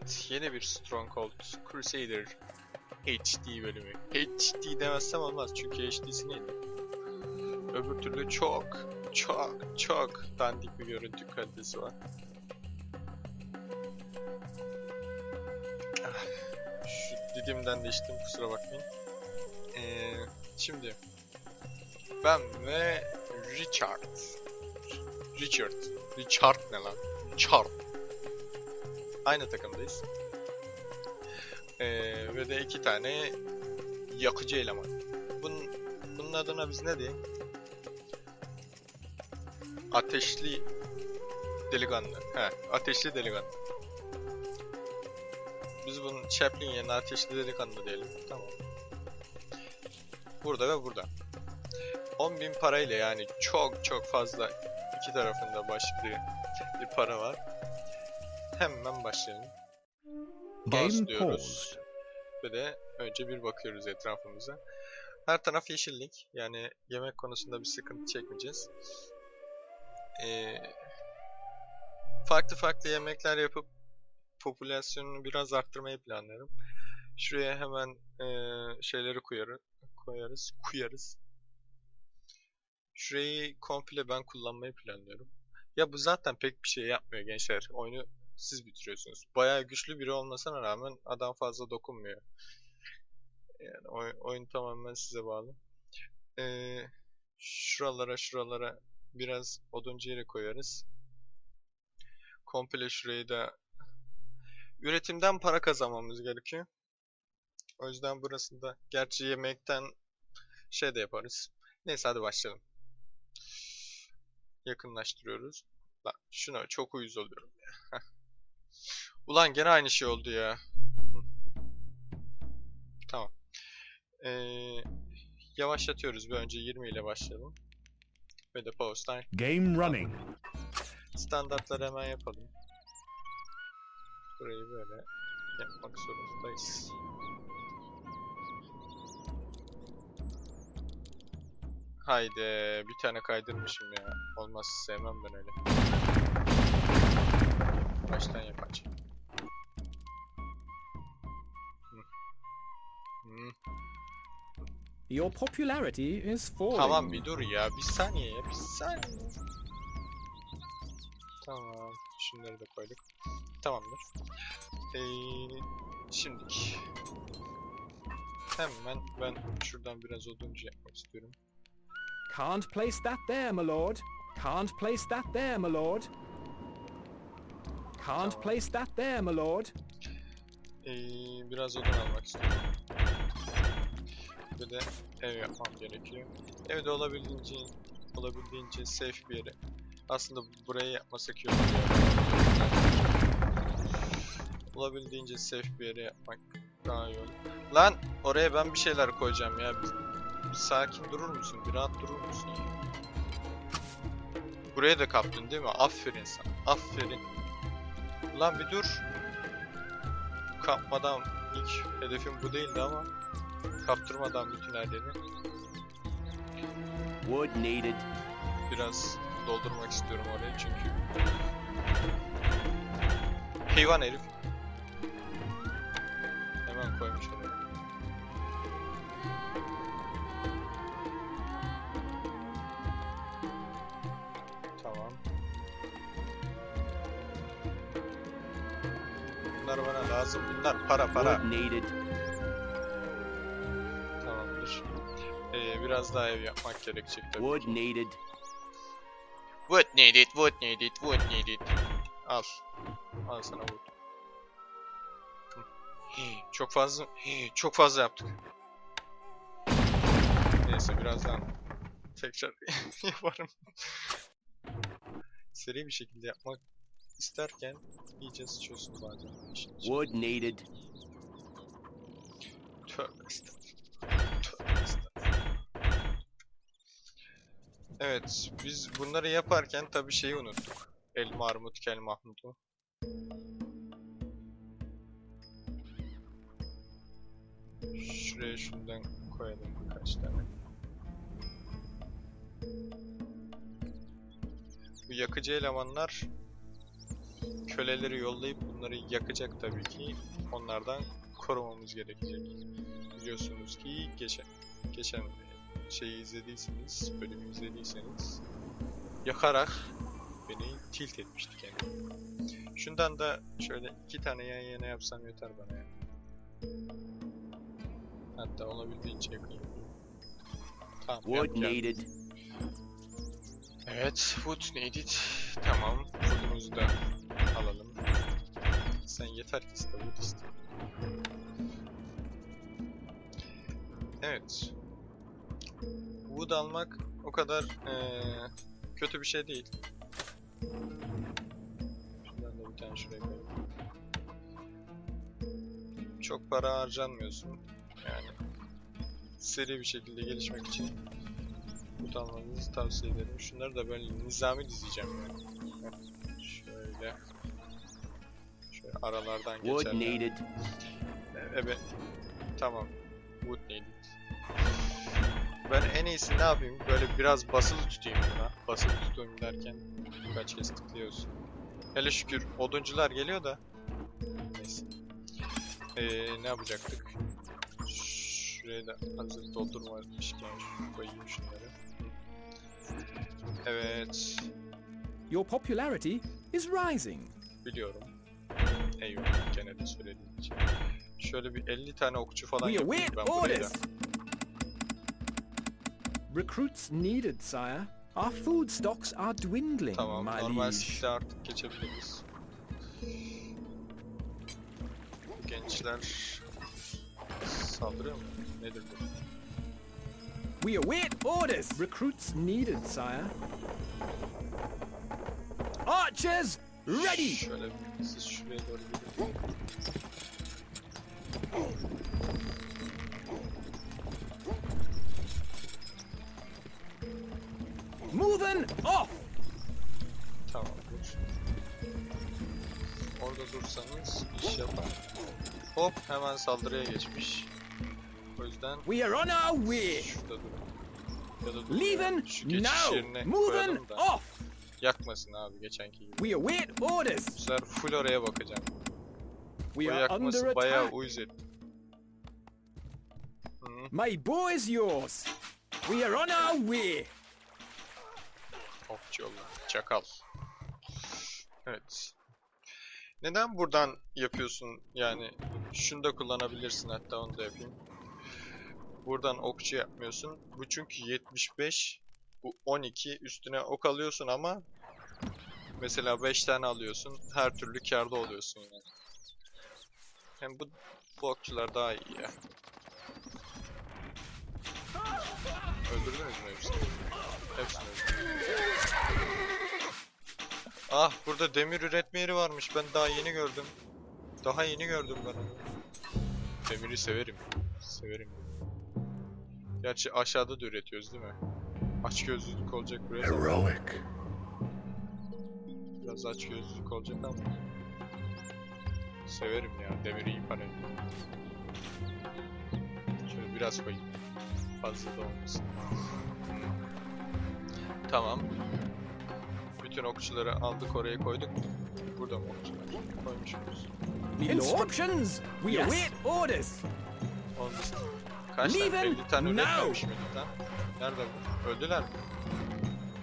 Evet, yeni bir Stronghold Crusader HD bölümü. HD demezsem olmaz çünkü HD'si neydi? Öbür türlü çok, çok, çok dandik bir görüntü kalitesi var. Ah, Şu didimden de içtim kusura bakmayın. Ee, şimdi ben ve Richard. Richard. Richard ne lan? Richard. Aynı takımdayız. Ee, ve de iki tane yakıcı eleman. Bunun, bunun adına biz ne diyelim? Ateşli delikanlı. He, ateşli delikanlı. Biz bunun Chaplin yerine ateşli delikanlı diyelim. Tamam. Burada ve burada. 10.000 parayla yani çok çok fazla iki tarafında başlığı bir para var. Hemen başlayalım. Game paused. Ve de önce bir bakıyoruz etrafımıza. Her taraf yeşillik. Yani yemek konusunda bir sıkıntı çekmeyeceğiz. Ee, farklı farklı yemekler yapıp popülasyonunu biraz arttırmayı planlıyorum. Şuraya hemen ee, şeyleri koyarız. Koyarız. Koyarız. Şurayı komple ben kullanmayı planlıyorum. Ya bu zaten pek bir şey yapmıyor gençler. Oyunu siz bitiriyorsunuz. Bayağı güçlü biri olmasına rağmen adam fazla dokunmuyor. Yani oy- oyun tamamen size bağlı. Ee, şuralara şuralara biraz oduncu yere koyarız. Komple şurayı da üretimden para kazanmamız gerekiyor. O yüzden burasında gerçi yemekten şey de yaparız. Neyse hadi başlayalım. Yakınlaştırıyoruz. Lan şuna çok uyuz oluyorum ya. Ulan gene aynı şey oldu ya. Tamam. Ee, yavaşlatıyoruz bir önce 20 ile başlayalım. Ve de pause time. Game running. Standartları hemen yapalım. Burayı böyle yapmak zorundayız. Haydi bir tane kaydırmışım ya. Olmaz sevmem ben öyle. Your popularity is falling. Tamam bir dur ya. Bir saniye ya. Bir saniye. Tamam. Şunları da koyduk. Tamamdır. Ee, şimdilik. Hemen ben şuradan biraz oduncu yapmak istiyorum. Can't place that there, my lord. Can't place that there, my lord. Can't Tamam. place that there, my lord. Ee, biraz odun almak istiyorum. Bir de ev yapmam gerekiyor. Evde olabildiğince olabildiğince safe bir yere. Aslında burayı yapmasak iyi olur. Olabildiğince safe bir yere yapmak daha iyi olur. Lan oraya ben bir şeyler koyacağım ya. Bir, bir sakin durur musun? Bir rahat durur musun ya? Buraya da kaptın değil mi? Aferin sana. Aferin. Lan bir dur. Kapmadan ilk hedefim bu değildi ama kaptırmadan bütün yeri Wood needed. biraz doldurmak istiyorum orayı çünkü hayvan herif hemen koymuş oraya. Tamam. Bunlar bana lazım. Bunlar para para. Wood needed. Ee, biraz daha ev yapmak gerekecek tabii. Wood needed. Wood needed, wood needed, wood needed. Al. Al sana wood. Çok fazla, hii, çok fazla yaptık. Neyse birazdan tekrar yaparım. Seri bir şekilde yapmak isterken iyice sıçıyorsun bazen. Wood needed. Tövbe estağfurullah. Tövbe estağfurullah. Evet, biz bunları yaparken tabii şeyi unuttuk. El Marmut Kel Mahmut'u. Şuraya şundan koyalım birkaç tane. Bu yakıcı elemanlar köleleri yollayıp bunları yakacak tabii ki. Onlardan korumamız gerekecek. Biliyorsunuz ki geçen geçen şeyi izlediyseniz, bölümü izlediyseniz yakarak beni tilt etmişti kendimi. Şundan da şöyle iki tane yan yana yapsam yeter bana ya. Hatta olabildiğince yakın yapayım. Tamam yap. needed. Evet, food needed. Tamam, food'umuzu da alalım. Sen yeter ki iste, iste. Evet. Wood almak o kadar eee, kötü bir şey değil. Şuradan da bir tane şuraya koyayım. Çok para harcanmıyorsun. Yani seri bir şekilde gelişmek için Kut almanızı tavsiye ederim. Şunları da ben nizami dizeceğim yani. Şöyle. Şöyle aralardan Wood geçerler. needed. Evet. Tamam. Ben en iyisi ne yapayım? Böyle biraz basılı tutayım buna. Basılı tutayım derken birkaç kez tıklıyorsun. Hele şükür oduncular geliyor da. Neyse. Ee, ne yapacaktık? Şuraya da hazır doldurmamışken koyayım şunları. Evet. Your popularity is rising. Biliyorum. Eyvallah gene de söylediğin için. Şöyle bir 50 tane okçu falan yapayım ben buraya. Recruits needed, sire. Our food stocks are dwindling, Tamam my normal liege. artık geçebiliriz. Gençler saldırıyor mu? Nedir bu? We await orders. Recruits needed, sire. Archers, ready. Şöyle siz şuraya doğru gidin. Moving off. Tamam dur. Orada dursanız iş yapar. Hop hemen saldırıya geçmiş. O yüzden We are on our way. şurada durun. Leaving ya. Şu geçiş now. Moving off. yakmasın abi geçenki gibi. We await orders. Bu sefer full oraya bakacağım. We are under yakması bayağı attack. uyuz etti. My bow is yours. We are on our way. Yolla. Çakal. Evet. Neden buradan yapıyorsun? Yani şunu da kullanabilirsin hatta onu da yapayım. Buradan okçu yapmıyorsun. Bu çünkü 75 bu 12 üstüne ok alıyorsun ama mesela 5 tane alıyorsun. Her türlü karda oluyorsun yani. Hem bu, bu okçular daha iyi ya. Öldürdünüz mü hepsini? Hepsini öldürdüm. Ah burada demir üretme yeri varmış. Ben daha yeni gördüm. Daha yeni gördüm ben onu. Demiri severim. Severim. Gerçi aşağıda da üretiyoruz değil mi? Aç gözlülük olacak biraz. ama- Heroic. Biraz aç gözlülük olacak ama. Severim ya. Demir iyi para ediyor. Şöyle biraz koyayım. Fazla da olmasın. Tamam. Bütün okçuları aldık oraya koyduk. Burada mı okçular? Koymuşuz. Instructions. We Yes. await orders. Dışında kaç tane? Leave 50 tane now. üretmemiş miydik lan? Nerede bu? Öldüler mi?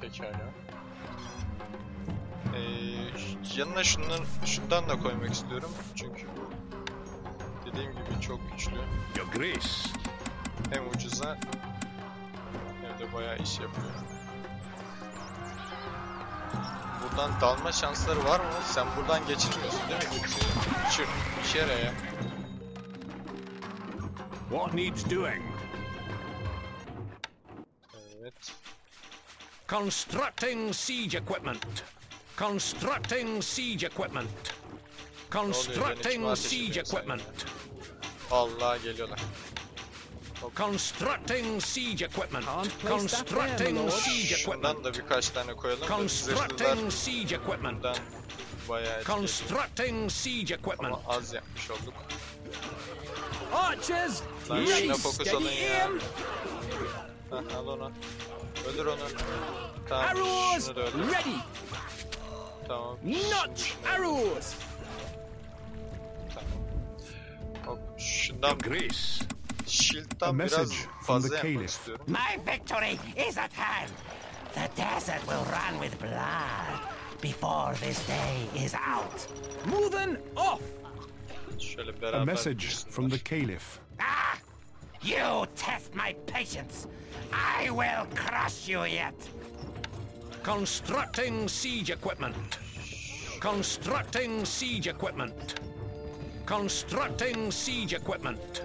Pekala. Ee, yanına şundan, şundan da koymak istiyorum. Çünkü bu dediğim gibi çok güçlü. Hem ucuza hem de bayağı iş yapıyor. Buradan dalma şansları var mı? Sen buradan geçirmiyorsun değil mi? Geçir. İşe yara ya. What needs doing? Evet. Constructing siege equipment. Constructing siege equipment. Constructing siege equipment. Allah geliyorlar. Constructing siege equipment. Can't place there, Constructing lord. siege Şundan equipment. da birkaç tane koyalım da zırhlılar Constructing siege equipment. bundan bayağı etkili. Constructing siege equipment. Ama az yapmış olduk. Archers, Lan ready. şuna fokus olun Steady ya. aim. Hah al onu. Öldür onu. Tamam Arrows, şunu da öldür. ready. Tamam. Notch arrows! Tamam. Hop şundan Your Grace. Shield'dan A biraz message from fazla the yapmak Caliph. istiyorum. My victory is at hand. The desert will run with blood before this day is out. Moving off! Şöyle beraber A message from the Caliph. Ah! You test my patience. I will crush you yet. Constructing siege equipment. Constructing siege equipment. Constructing siege equipment.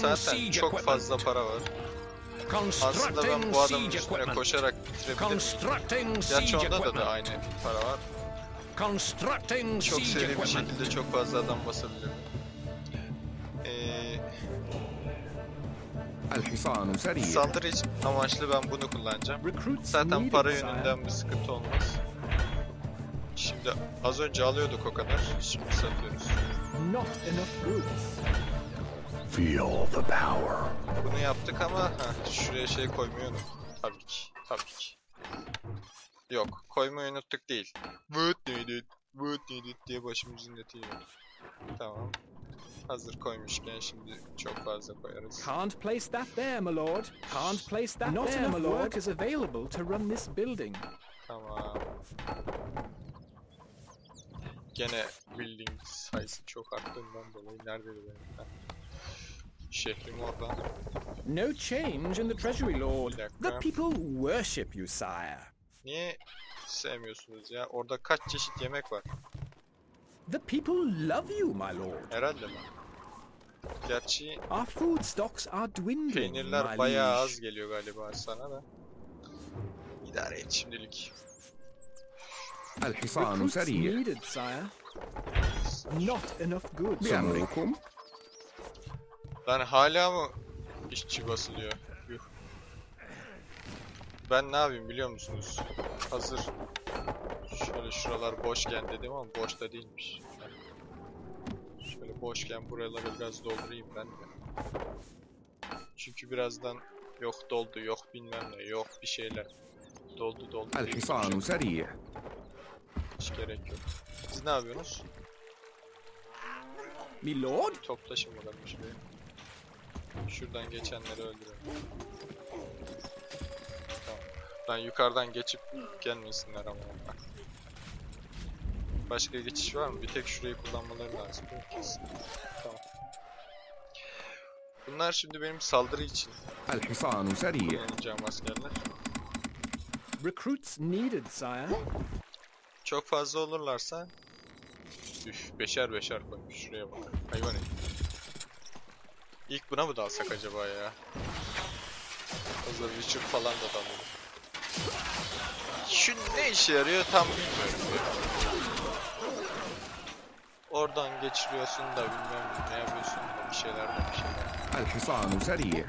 Zaten çok fazla para var. Aslında ben bu adamın üstüne koşarak bitirebilirim. Gerçi onda da, da aynı para var. Çok seri bir şekilde çok fazla adam basabilirim. Ee, saldırı için amaçlı ben bunu kullanacağım. Zaten para yönünden bir sıkıntı olmaz. Şimdi az önce alıyorduk o kadar. Şimdi satıyoruz. Feel the power. Bunu yaptık ama heh, şuraya şey koymayı unuttuk. Tabii ki. Tabii ki. Yok. Koymayı unuttuk değil. Wood needed. Wood needed diye başımızın eti yiyor. Tamam. Hazır koymuşken şimdi çok fazla koyarız. Can't place that there, my lord. Can't place that Not there, enough my lord. work is available to run this building. Tamam. Gene building sayısı çok arttığından dolayı neredeydi benim? Heh. Şehrim orada. No change in the treasury, lord. Bir dakika. The people worship you, sire. Niye sevmiyorsunuz ya? Orada kaç çeşit yemek var? The people love you, my lord. Herhalde mi? Gerçi Our food stocks are dwindling, peynirler my bayağı liege. az geliyor galiba sana da. İdare et şimdilik. الحصان Recruits سريع needed, sire. Not enough goods. بأمركم Lan hala mı işçi basılıyor? Yuh. Ben ne yapayım biliyor musunuz? Hazır şöyle şuralar boşken dedim ama boş da değilmiş. Şöyle boşken buraları biraz doldurayım ben de. Çünkü birazdan yok doldu, yok bilmem ne, yok bir şeyler. Doldu doldu. diye الحصان konuşacak. سريع Hiç gerek yok. Siz ne yapıyorsunuz? My lord? Toplaşın bakalım şuraya. Şuradan geçenleri öldürelim. Tamam. Ben yukarıdan geçip gelmesinler ama. onlar. Başka geçiş var mı? Bir tek şurayı kullanmaları lazım. değil mi? Kesin. Tamam. Bunlar şimdi benim saldırı için الحصان سريع kullanacağım askerler. Recruits needed, sire. Çok fazla olurlarsa Üf, beşer beşer koymuş şuraya bak. Hayvan herif. İlk buna mı dalsak acaba ya? Hazır Witcher falan da dalalım. Şu ne işe yarıyor tam bilmiyorum ya. Oradan geçiriyorsun da bilmem ne yapıyorsun da bir şeyler de bir şeyler. الحصان سريع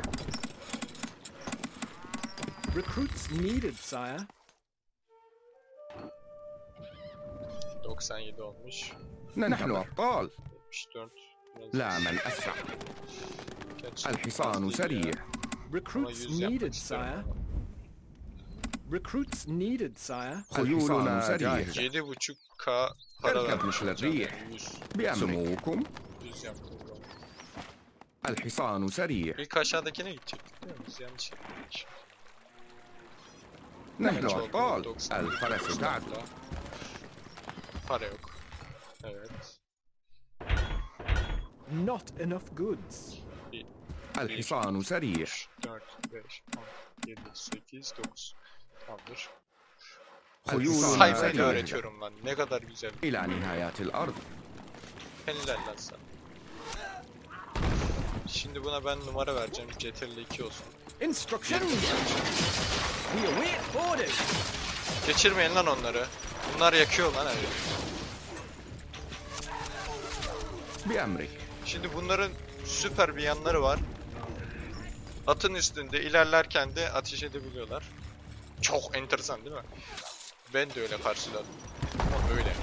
Recruits needed, sire. 97 olmuş. نحن أبطال 74. Biraz لا من أسرع Gerçi الحصان. سريع Recruits 100 yapmak needed, sire. Recruits needed, sire. خيولنا جاهزة 7.5k para vermiş مثل. الريح. yani 100. بأمركم 100 yaptım. bu arada. الحصان سريع İlk aşağıdakine gidecektik değil mi? Biz yanlış yaptık. نحن? أبطال 90. الفرس تعدو. Para yok. Evet. Not enough goods. El hisanu serih. 4, 5, 6, 7, 8, 9. Tamamdır. Huyulun öğretiyorum lan. Ne kadar güzel. İlâ nihayatil ard. Helal lan sen. Şimdi buna ben numara vereceğim. CTRL 2 olsun. Instructions. We await orders. Geçirmeyin lan onları. Bunlar yakıyor lan her Bir emri. Şimdi bunların süper bir yanları var. Atın üstünde ilerlerken de ateş edebiliyorlar. Çok enteresan değil mi? Ben de öyle karşıladım. Ama öyle.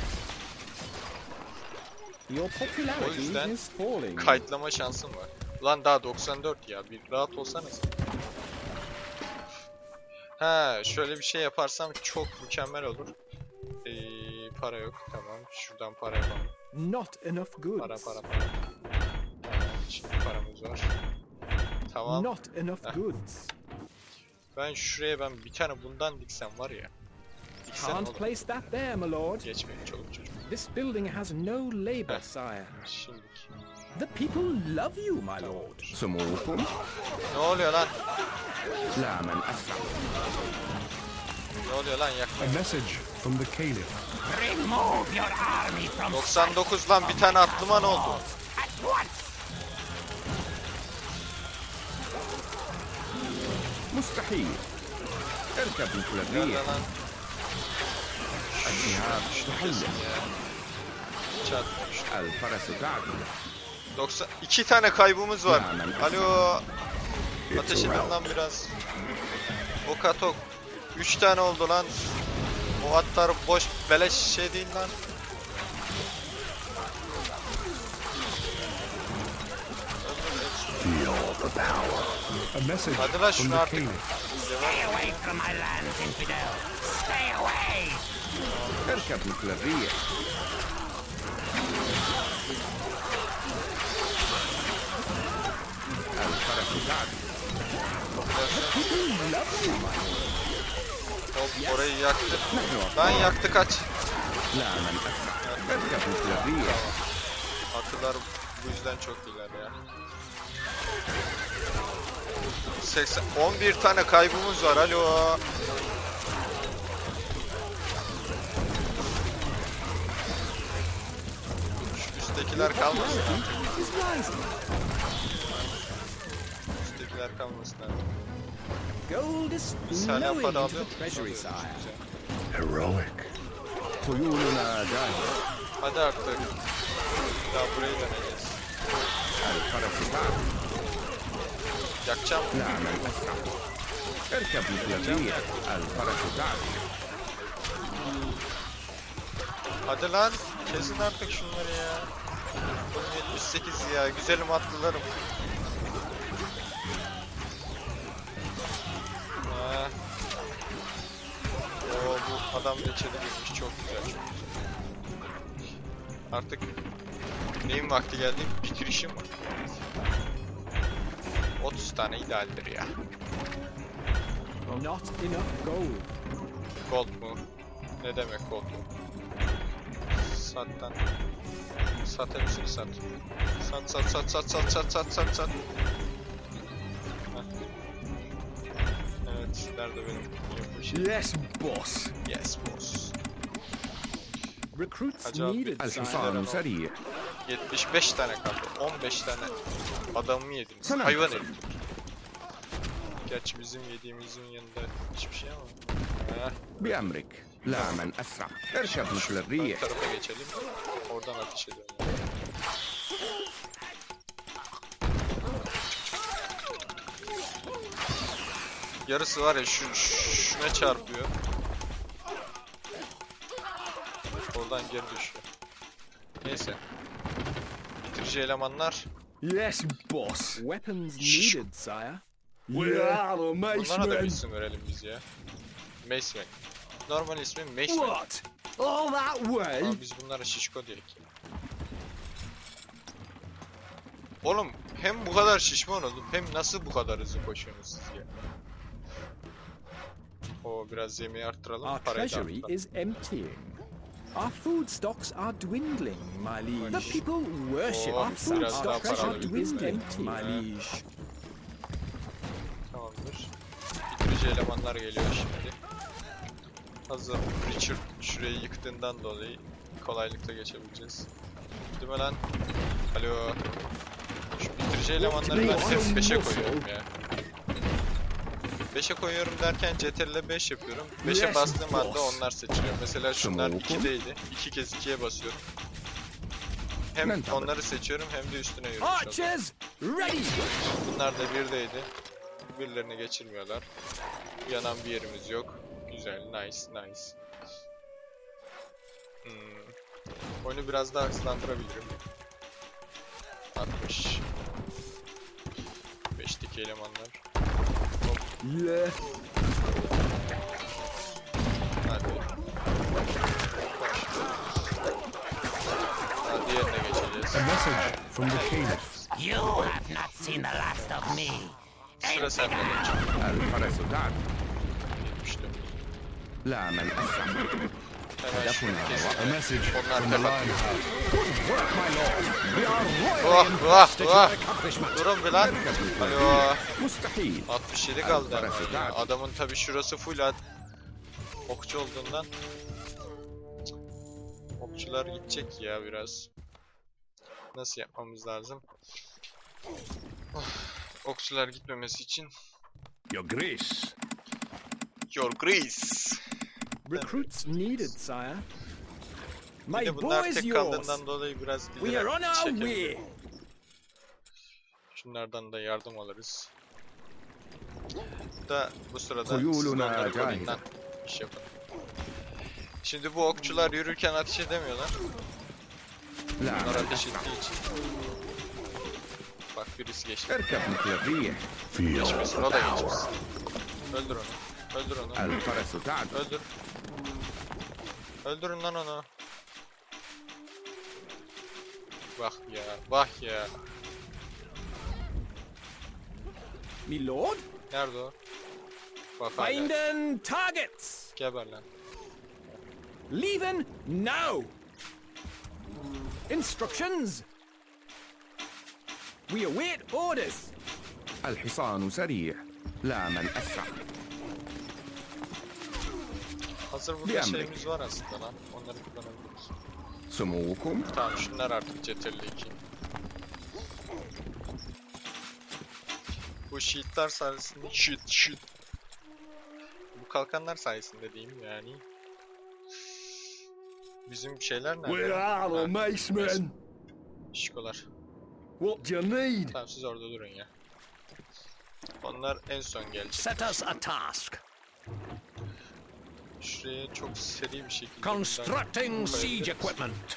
Popularity yüzden. Kayıtlama şansım var. Lan daha 94 ya. Bir rahat olsanız. Ha, şöyle bir şey yaparsam çok mükemmel olur. Ee, para yok. Tamam. Şuradan para yapalım. Not enough goods. Para para para. Şimdi paramız var. Tamam. Not enough goods. Ben şuraya ben bir tane bundan diksem var ya. Diksem Can't olur. place that there, my lord. Geçmeyin çoluk çocuk. This building has no labor, sire. Şimdi. The people love you, my lord. Some awful. Ne oluyor lan? Lamen asla. Ne oluyor lan yakma. A message from the caliph. Remove your army from 99 lan bir tane atlıma ne oldu? At once. مستحيل اركب مثل Nerede الريح lan? الشهاب تحلق Ya. Çarpmış. الفرس تعدل 90 iki tane kaybımız var. Ya, ben- Alo. It's Ateş a edin rout. lan biraz. Ok at ok. 3 tane oldu lan. O atlar boş beleş şey değil lan. Feel the power. Hadi lan şunu artık. Stay away from my land, infidel. Stay away. Erkab nükleeriye. Hop orayı yaktı. Ben yaktı kaç. Akıllar bu yüzden çok iyiler ya. 80 11 tane kaybımız var. Alo. Şu üsttekiler kalmasın artık. Üsttekiler kalmasın artık. Biz hala para alıyor musun? Heroic. Hadi artık. Daha burayı deneyeceğiz. Yakacağım. Hadi lan kesin artık şunları ya. 78 ya güzelim atlılarım. Ah. Oo bu adam reçeli girmiş çok güzel çok güzel. Artık neyin vakti geldi? Bitirişim. 30 tane idealdir ya. Not enough gold. Gold mu? Ne demek gold mu? Sattan. Sat hepsini sat. Sat sat sat sat sat sat sat sat sat. Evet, nerede benim yapmışım? Yes, boss. Yes boss. Recruits Hacı abi, needed, sire. الحصان سريع 75 tane kaldı. 15 tane adamımı yediniz. Sana- Hayvan herif. Gerçi bizim yediğimizin yanında hiçbir şey ama. Heh. بأمرك لا من أسرع اركب مثل Ön الريح tarafa geçelim. Oradan ateş edelim. Yarısı var ya şu şuna çarpıyor. Oradan geri düşüyor. Neyse. Bitirici elemanlar. Yes, boss. Weapons needed, sire. Yeah, Bunlara da bir isim verelim biz ya. Maceman. Normal ismi Maceman. What? All that way? Ama biz bunlara şişko diyelim. Oğlum hem bu kadar şişman oldum hem nasıl bu kadar hızlı koşuyorsunuz siz ya? O biraz yemeği arttıralım. Our parayı da arttıralım. Our food stocks are dwindling, my liege. The people worship Oh, our food stocks are dwindling, my liege. Tamamdır. Bitirici elemanlar geliyor şimdi. Hazır Richard şurayı yıktığından dolayı kolaylıkla geçebileceğiz. Değil mi lan? Alo. Şu bitirici elemanları ben hep 5'e koyuyorum ya. 5'e koyuyorum derken CTRL 5 yapıyorum. 5'e Yes, bastığım anda onlar seçiliyor. Mesela şunlar Tamam. 2'deydi. 2 kez 2'ye basıyorum. Hem onları seçiyorum hem de üstüne ready! Bunlar da birdeydi. Birilerini geçirmiyorlar. Yanan bir yerimiz yok. Güzel, nice, nice. Hmm. Oyunu biraz daha hızlandırabilirim. 60. 5'teki elemanlar. Yeah. A message from the Caliph. You have not seen the last of me. Sırası Hemen şunu kesin. Onlar da kapıyor. Oh oh oh. Durun bir lan. Alo. 67 kaldı. Adamın tabi şurası full at. Okçu olduğundan. Okçular gidecek ya biraz. Nasıl yapmamız lazım? Oh. Okçular gitmemesi için. Your Grace. Your Grace. Recruits needed, sire. Bir My de bunlar boy is tek yours. kaldığından dolayı biraz We dilerek are on our çekelim. way. Şunlardan da yardım alırız. Da bu sırada Kuyuluna siz onları cahize. koruyun lan. İş yapın. Şimdi bu okçular yürürken ateş edemiyorlar. لا Bunlar من ateş أسرع ettiği için. Bak birisi geçti. اركب مثل الريح Geçmesin o da geçmesin. Öldür onu. Öldür onu. الفرس تعد Öldür. Öldürün lan onu. Bak ya, bak ya. Me lord, Nerede o? Bak hala. finding targets. Geber lan. Leaving now. Instructions. We await orders. الحصان سريع لا من أسرع Hazır burada Bir şeyimiz var aslında lan. Onları kullanabiliriz. Samolkum. Tamam şunlar artık CTRL 2. Bu sheetler sayesinde shit shit. Bu kalkanlar sayesinde diyeyim yani. Bizim şeyler nerede? Where are the macemen? Şikolar. What do you need? Tamam siz orada durun ya. Onlar en son gelecek. Set us a task. Şuraya çok seri bir şekilde Constructing siege equipment.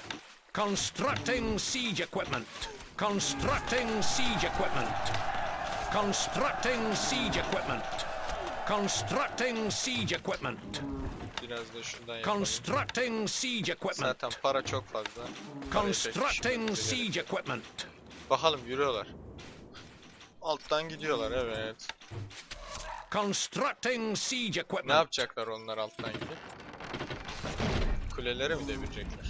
Constructing siege equipment. Constructing siege equipment. Constructing siege equipment. Constructing siege equipment. Biraz da şundan yapalım. Constructing siege equipment. Zaten para çok fazla. Constructing siege equipment. Bakalım yürüyorlar. Alttan gidiyorlar evet. Constructing siege Ne equipment. yapacaklar onlar alttan gidip? Kuleleri mi devirecekler?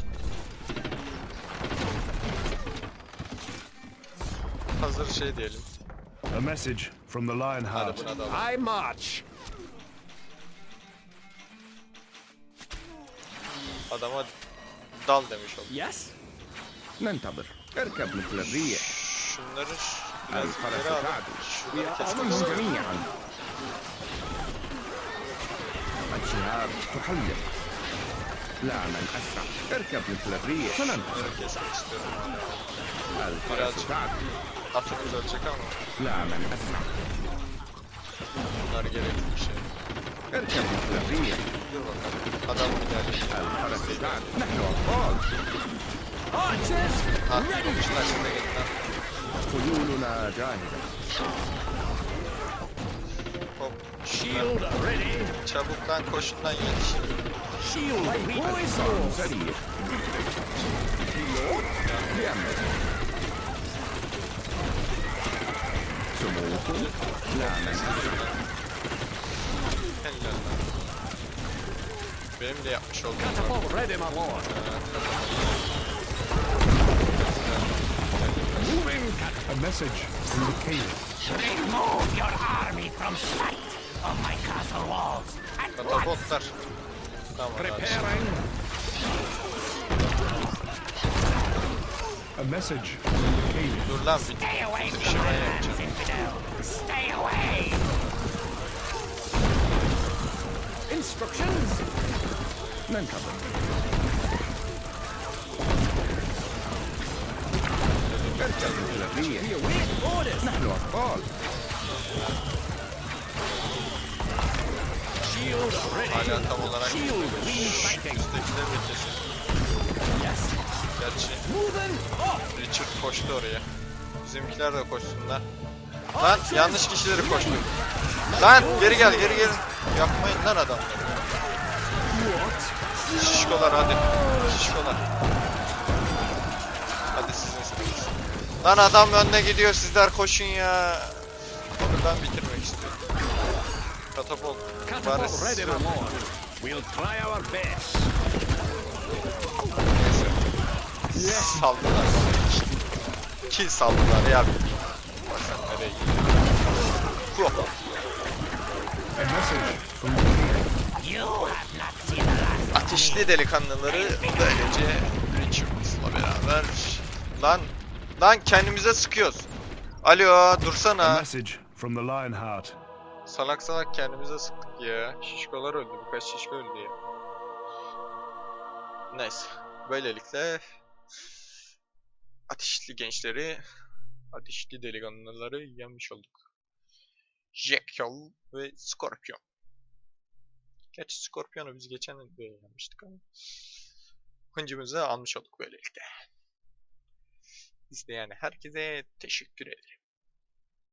Hazır şey diyelim. A message from the Hadi Lionheart. buna da alalım. I march. Adama dal demiş oldum. Yes. ننتظر اركب مثل الريح Şunları ş- biraz الفرس ileri alıp تعد şunları kesmek أظنهم istiyorum. طلقة شهاب تحلق. لا من أسرع. اركب مثل الريح. سننتصر الفرس تعدي لا من أسرع. Bunlar اركب مثل الريح. الفرس تعدي نحن أبطال Artık okçulaşına خيولنا جاهزة. Shield array. Çabuktan koşundan yetiş. Zum Roten? Lernen. Benim de yapmış oldum. Catapult ready my lord. Moving! A message from the king. Remove your army from sight! on my castle walls and Preparing. A message from the cave. Stay away from my Починає infidel. Stay away. Instructions. None covered. Be aware. Orders. Not at all. Hala tam olarak üsttekiler. Yes. Gerçi. Richard koştu oraya. Bizimkiler de koşsunlar. Lan yanlış kişileri koştu. Lan geri gel geri gel. Yapmayın lan adamları. Şişkolar hadi. Şişkolar. Hadi sizin Lan adam önde gidiyor sizler koşun ya. Bitirmek istiyorum. Katapult. Bari Catapult ready, my lord. We'll try our best. Neyse. Saldılar. Kill saldılar ya. Bak sen nereye gidiyorsun? A me. Ateşli delikanlıları böylece Richards'la beraber lan lan kendimize sıkıyoruz. Alo A dursana. message from the Lionheart. Salak salak kendimize sıktık ya. Şişkolar öldü. Birkaç şişko öldü ya. Neyse. Böylelikle ateşli gençleri, ateşli delikanlıları yenmiş olduk. Jekyll ve Scorpion. Gerçi Scorpion'u biz geçen de yenmiştik ama. Hıncımızı almış olduk böylelikle. İzleyen herkese teşekkür ederim.